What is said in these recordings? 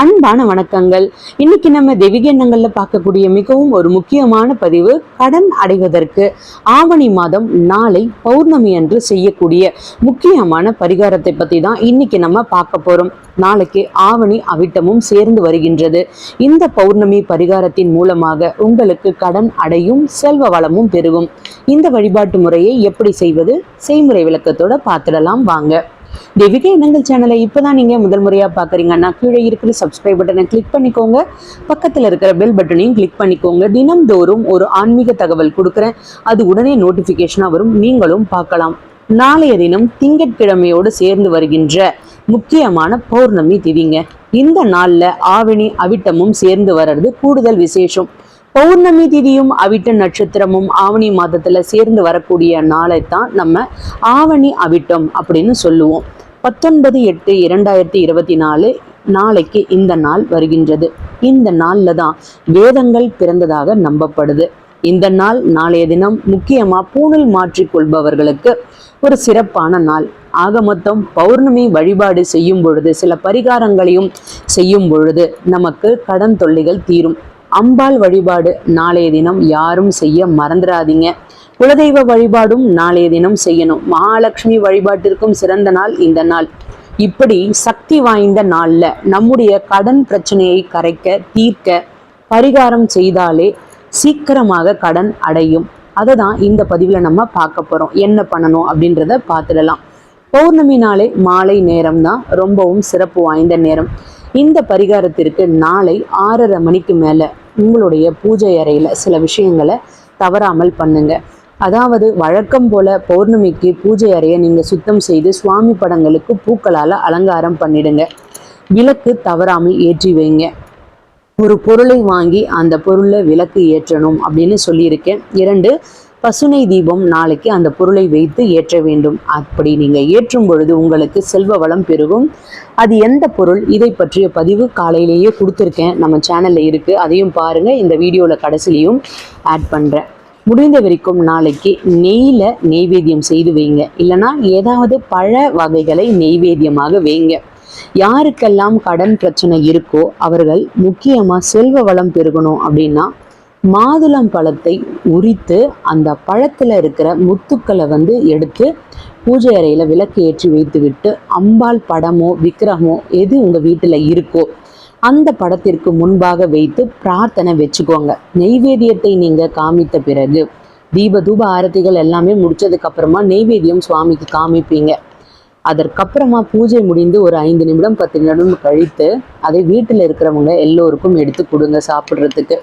அன்பான வணக்கங்கள். இன்னைக்கு நம்ம தெய்வீக எண்ணங்கள்ல பார்க்கக்கூடிய மிகவும் ஒரு முக்கியமான பதிவு கடன் அடைவதற்கு. ஆவணி மாதம் நாளை பௌர்ணமி அன்று செய்யக்கூடிய முக்கியமான பரிகாரத்தை பத்தி தான் இன்னைக்கு நம்ம பார்க்க போறோம். நாளைக்கு ஆவணி அவிட்டமும் சேர்ந்து வருகின்றது. இந்த பௌர்ணமி பரிகாரத்தின் மூலமாக உங்களுக்கு கடன் அடையும் செல்வ வளமும் பெருகும். இந்த வழிபாட்டு முறையை எப்படி செய்வது? செய்முறை விளக்கத்தோட பார்த்துடலாம். வாங்க. தெய்வீக இனங்கள் சேனலை இப்போதான் நீங்க முதல் முறையா பார்க்குறீங்கன்னா கீழே இருக்கிற சப்ஸ்கிரைப் பட்டனை கிளிக் பண்ணிக்கோங்க. பக்கத்துல இருக்கிற பெல் பட்டனையும் கிளிக் பண்ணிக்கோங்க. தினம்தோறும் ஒரு ஆன்மீக தகவல் கொடுக்குறேன். அது உடனே நோட்டிஃபிகேஷனாக வரும். நீங்களும் பார்க்கலாம். நாளைய தினம் திங்கட்கிழமையோடு சேர்ந்து வருகின்ற முக்கியமான பௌர்ணமி திதிங்க. இந்த நாள்ல ஆவணி அவிட்டமும் சேர்ந்து வர்றது கூடுதல் விசேஷம். பௌர்ணமி திதியும் அவிட்ட நட்சத்திரமும் ஆவணி மாதத்துல சேர்ந்து வரக்கூடிய நாளை தான் நம்ம ஆவணி அவிட்டம் அப்படின்னு சொல்லுவோம். பத்தொன்பது எட்டு இரண்டாயிரத்தி இருபத்தி நாலு நாளைக்கு இந்த நாள் வருகின்றது. இந்த நாள்ல தான் வேதங்கள் பிறந்ததாக நம்பப்படுது. இந்த நாள் நாளைய தினம் முக்கியமா பூணல் மாற்றிக்கொள்பவர்களுக்கு ஒரு சிறப்பான நாள். ஆக மொத்தம் பௌர்ணமி வழிபாடு செய்யும் பொழுது சில பரிகாரங்களையும் செய்யும் பொழுது நமக்கு கடன் தொல்லைகள் தீரும். அம்பாள் வழிபாடு நாளைய தினம் யாரும் செய்ய மறந்துடாதீங்க குலதெய்வ வழிபாடும் நாளைய தினம் செய்யணும். மகாலட்சுமி வழிபாட்டிற்கும் சிறந்த நாள் இந்த நாள். இப்படி சக்தி வாய்ந்த நாள்ல நம்முடைய கடன் பிரச்சனையை கரைக்க தீர்க்க பரிகாரம் செய்தாலே சீக்கிரமாக கடன் அடையும். அதை தான் இந்த பதிவில் நம்ம பார்க்க போகிறோம் என்ன பண்ணணும் அப்படின்றத பார்த்துடலாம். பௌர்ணமி நாளே மாலை நேரம் தான் ரொம்பவும் சிறப்பு வாய்ந்த நேரம். இந்த பரிகாரத்திற்கு நாளை ஆறரை மணிக்கு மேலே உங்களுடைய பூஜை அறையில் சில விஷயங்களை தவறாமல் பண்ணுங்க. அதாவது வழக்கம் போல பௌர்ணமிக்கு பூஜை அறையை நீங்கள் சுத்தம் செய்து சுவாமி படங்களுக்கு பூக்களால் அலங்காரம் பண்ணிடுங்க. விளக்கு தவறாமல் ஏற்றி வைங்க. ஒரு பொருளை வாங்கி அந்த பொருளை விளக்கு ஏற்றணும் அப்படின்னு சொல்லியிருக்கேன். இரண்டு பசுனை தீபம் நாளைக்கு அந்த பொருளை வைத்து ஏற்ற வேண்டும். அப்படி நீங்கள் ஏற்றும் பொழுது உங்களுக்கு செல்வ வளம் பெருகும். அது எந்த பொருள்? இதை பற்றிய பதிவு காலையிலேயே கொடுத்துருக்கேன். நம்ம சேனலில் இருக்குது அதையும் பாருங்கள் இந்த வீடியோவில் கடைசிலையும் ஆட் பண்ணுறேன் முடிந்த வரைக்கும் நாளைக்கு நெய்யில் நெய்வேத்தியம் செய்து வைங்க. இல்லைனா ஏதாவது பழ வகைகளை நெய்வேத்தியமாக வைங்க. யாருக்கெல்லாம் கடன் பிரச்சனை இருக்கோ அவர்கள் முக்கியமாக செல்வ வளம் பெருகணும் அப்படின்னா மாதுளம் பழத்தை உரித்து அந்த பழத்தில் இருக்கிற முத்துக்களை வந்து எடுத்து பூஜை அறையில் விளக்கு ஏற்றி வைத்துவிட்டு அம்பாள் படமோ விக்கிரமோ எது உங்கள் வீட்டில் இருக்கோ அந்த படத்திற்கு முன்பாக வைத்து பிரார்த்தனை வச்சுக்கோங்க. நெய்வேத்தியத்தை நீங்கள் காமித்த பிறகு தீப தூப ஆரத்திகள் எல்லாமே முடிச்சதுக்கு அப்புறமா நெய்வேத்தியம் சுவாமிக்கு காமிப்பீங்க. அதற்கப்புறமா பூஜை முடிந்து ஒரு ஐந்து நிமிடம் பத்து நிமிடம் கழித்து அதை வீட்டில் இருக்கிறவங்க எல்லோருக்கும் எடுத்து கொடுங்க சாப்பிட்றதுக்கு.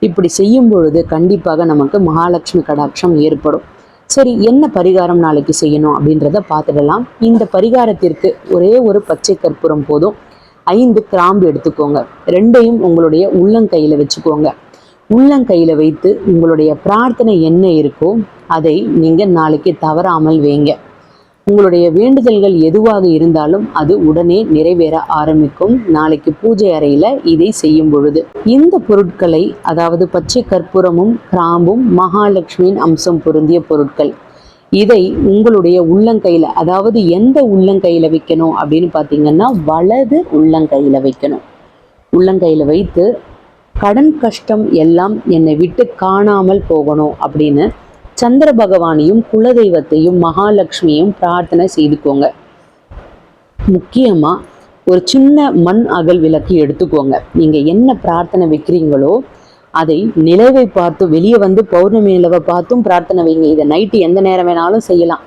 இப்படி செய்யும் பொழுது கண்டிப்பாக நமக்கு மகாலட்சுமி கடாட்சம் ஏற்படும். சரி என்ன பரிகாரம் நாளைக்கு செய்யணும் அப்படின்றத பார்த்துடலாம். இந்த பரிகாரத்திற்கு ஒரே ஒரு பச்சை கற்பூரம் போதும். ஐந்து கிராம்பு எடுத்துக்கோங்க. ரெண்டையும் உங்களுடைய உள்ளங்கையில் வச்சுக்கோங்க. உள்ளங்கையில் வைத்து உங்களுடைய பிரார்த்தனை என்ன இருக்கோ அதை நீங்கள் நாளைக்கு தவறாமல் வைங்க. உங்களுடைய வேண்டுதல்கள் எதுவாக இருந்தாலும் அது உடனே நிறைவேற ஆரம்பிக்கும். நாளைக்கு பூஜை அறையில் இதை செய்யும் பொழுது. இந்த பொருட்களை அதாவது பச்சை கற்பூரமும் கிராம்பும் மகாலட்சுமியின் அம்சம் பொருந்திய பொருட்கள். இதை உங்களுடைய உள்ளங்கையில் அதாவது எந்த உள்ளங்கையில் வைக்கணும் அப்படின்னு பார்த்தீங்கன்னா வலது உள்ளங்கையில் வைக்கணும். உள்ளங்கையில் வைத்து கடன் கஷ்டம் எல்லாம் என்னை விட்டு காணாமல் போகணும் அப்படின்னு சந்திர பகவானையும் குலதெய்வத்தையும் மகாலட்சுமியையும் பிரார்த்தனை செய்துக்கோங்க. முக்கியமாக ஒரு சின்ன மண் அகல் விளக்கு எடுத்துக்கோங்க. நீங்கள் என்ன பிரார்த்தனை வைக்கிறீங்களோ அதை நிலவை பார்த்து வெளியே வந்து பௌர்ணமி நிலவை பார்த்தும் பிரார்த்தனை வைங்க. இதை நைட்டு எந்த நேரம் வேணாலும் செய்யலாம்.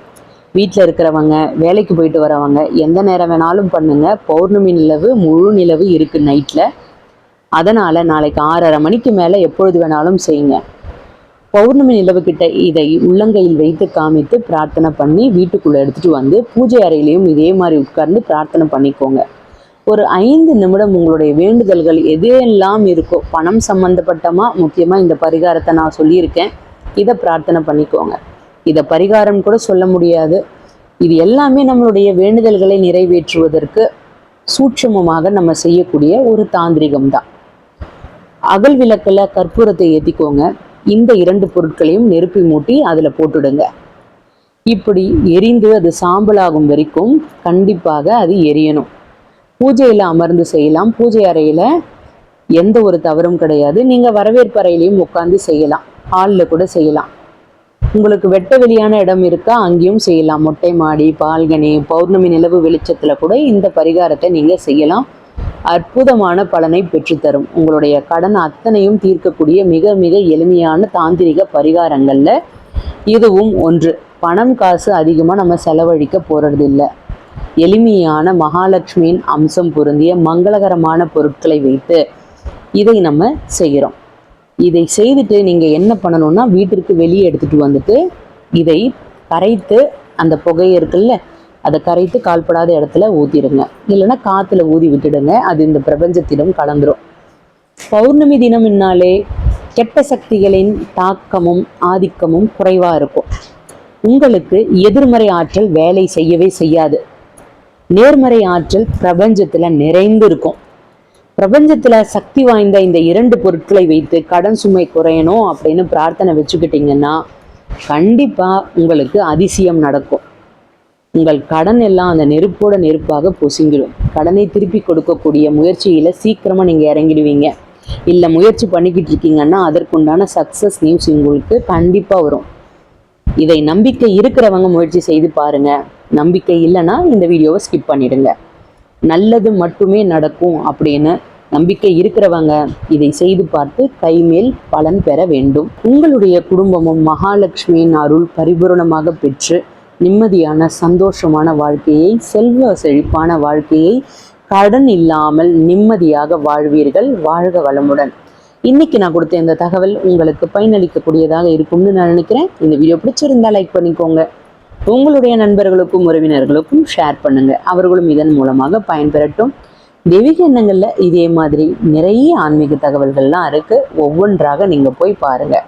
வீட்டில் இருக்கிறவங்க வேலைக்கு போயிட்டு வரவங்க எந்த நேரம் வேணாலும் பண்ணுங்க. பௌர்ணமி நிலவு முழு நிலவு இருக்குது நைட்டில் அதனால் நாளைக்கு ஆறரை மணிக்கு மேலே எப்பொழுது வேணாலும் செய்யுங்க. பௌர்ணமி நிலவுக்கிட்ட இதை உள்ளங்கையில் வைத்து காமித்து பிரார்த்தனை பண்ணி வீட்டுக்குள்ளே எடுத்துகிட்டு வந்து பூஜை அறையிலையும் இதே மாதிரி உட்கார்ந்து பிரார்த்தனை பண்ணிக்கோங்க. ஒரு ஐந்து நிமிடம் உங்களுடைய வேண்டுதல்கள் எதெல்லாம் இருக்கோ பணம் சம்பந்தப்பட்டமா முக்கியமாக இந்த பரிகாரத்தை நான் சொல்லியிருக்கேன் இதை பிரார்த்தனை பண்ணிக்கோங்க. இதை பரிகாரம் கூட சொல்ல முடியாது. இது எல்லாமே நம்மளுடைய வேண்டுதல்களை நிறைவேற்றுவதற்கு சூட்சமமாக நம்ம செய்யக்கூடிய ஒரு தாந்திரிகம் தான் அகல் விளக்கில் கற்பூரத்தை ஏற்றிக்கோங்க இந்த இரண்டு பொருட்களையும் நெருப்பி மூட்டி அதில் போட்டுடுங்க. இப்படி எரிந்து அது சாம்பலாகும் வரைக்கும் கண்டிப்பாக அது எரியணும். பூஜையில் அமர்ந்து செய்யலாம். பூஜை அறையில் எந்த ஒரு தவறும் கிடையாது. நீங்கள் வரவேற்பு அறையிலையும் உட்காந்து செய்யலாம். ஹாலில் கூட செய்யலாம். உங்களுக்கு வெட்ட வெளியான இடம் இருக்கா? அங்கேயும் செய்யலாம். மொட்டை மாடி பால்கனி பௌர்ணமி நிலவு வெளிச்சத்தில் கூட இந்த பரிகாரத்தை நீங்கள் செய்யலாம். அற்புதமான பலனை பெற்றுத்தரும். உங்களுடைய கடன் அத்தனையும் தீர்க்கக்கூடிய மிக மிக எளிமையான தாந்திரிக பரிகாரங்களில் இதுவும் ஒன்று. பணம் காசு அதிகமாக நம்ம செலவழிக்க போகிறது இல்லை எளிமையான மகாலட்சுமியின் அம்சம் பொருந்திய மங்களகரமான பொருட்களை வைத்து இதை நம்ம செய்கிறோம். இதை செய்துட்டு நீங்கள் என்ன பண்ணணும்னா வீட்டிற்கு வெளியே எடுத்துகிட்டு வந்துட்டு இதை கரைத்து அந்த புகை இருக்குல்ல அதை கரைத்து கால்படாத இடத்துல ஊற்றிடுங்க இல்லைன்னா காற்றுல ஊதி விட்டுடுங்க. அது இந்த பிரபஞ்சத்திடம் கலந்துரும். பௌர்ணமி தினம்னாலே கெட்ட சக்திகளின் தாக்கமும் ஆதிக்கமும் குறைவாக இருக்கும். உங்களுக்கு எதிர்மறை ஆற்றல் வேலை செய்யவே செய்யாது. நேர்மறை ஆற்றல் பிரபஞ்சத்தில் நிறைந்து இருக்கும். பிரபஞ்சத்தில் சக்தி வாய்ந்த இந்த இரண்டு பொருட்களை வைத்து கடன் சுமை குறையணும் அப்படின்னு பிரார்த்தனை வச்சுக்கிட்டிங்கன்னா கண்டிப்பாக உங்களுக்கு அதிசயம் நடக்கும். உங்கள் கடன் எல்லாம் அந்த நெருப்போட நெருப்பாக பொசுங்கிடும். கடனை திருப்பி கொடுக்கக்கூடிய முயற்சியில் சீக்கிரமாக நீங்கள் இறங்கிடுவீங்க. இல்லை முயற்சி பண்ணிக்கிட்டு இருக்கீங்கன்னா அதற்குண்டான சக்ஸஸ் நியூஸ் உங்களுக்கு கண்டிப்பாக வரும். இதை நம்பிக்கை இருக்கிறவங்க முயற்சி செய்து பாருங்க. நம்பிக்கை இல்லைன்னா இந்த வீடியோவை ஸ்கிப் பண்ணிடுங்க. நல்லது மட்டுமே நடக்கும் அப்படின்னு நம்பிக்கை இருக்கிறவங்க இதை செய்து பார்த்து கைமேல் பலன் பெற வேண்டும். உங்களுடைய குடும்பமும் மகாலட்சுமியின் அருள் பரிபூரணமாக பெற்று நிம்மதியான சந்தோஷமான வாழ்க்கையை செல்வ செழிப்பான வாழ்க்கையை கடன் இல்லாமல் நிம்மதியாக வாழ்வீர்கள் வாழ்க வளமுடன். இன்னைக்கு நான் கொடுத்த இந்த தகவல் உங்களுக்கு பயனளிக்கக்கூடியதாக இருக்கும்னு நான் நினைக்கிறேன். இந்த வீடியோ பிடிச்சிருந்தா லைக் பண்ணிக்கோங்க. உங்களுடைய நண்பர்களுக்கும் உறவினர்களுக்கும் ஷேர் பண்ணுங்க. அவர்களும் இதன் மூலமாக பயன்பெறட்டும். தெய்வீக எண்ணங்களில் இதே மாதிரி நிறைய ஆன்மீக தகவல்கள்லாம் இருக்கு. ஒவ்வொன்றாக நீங்க போய் பாருங்கள்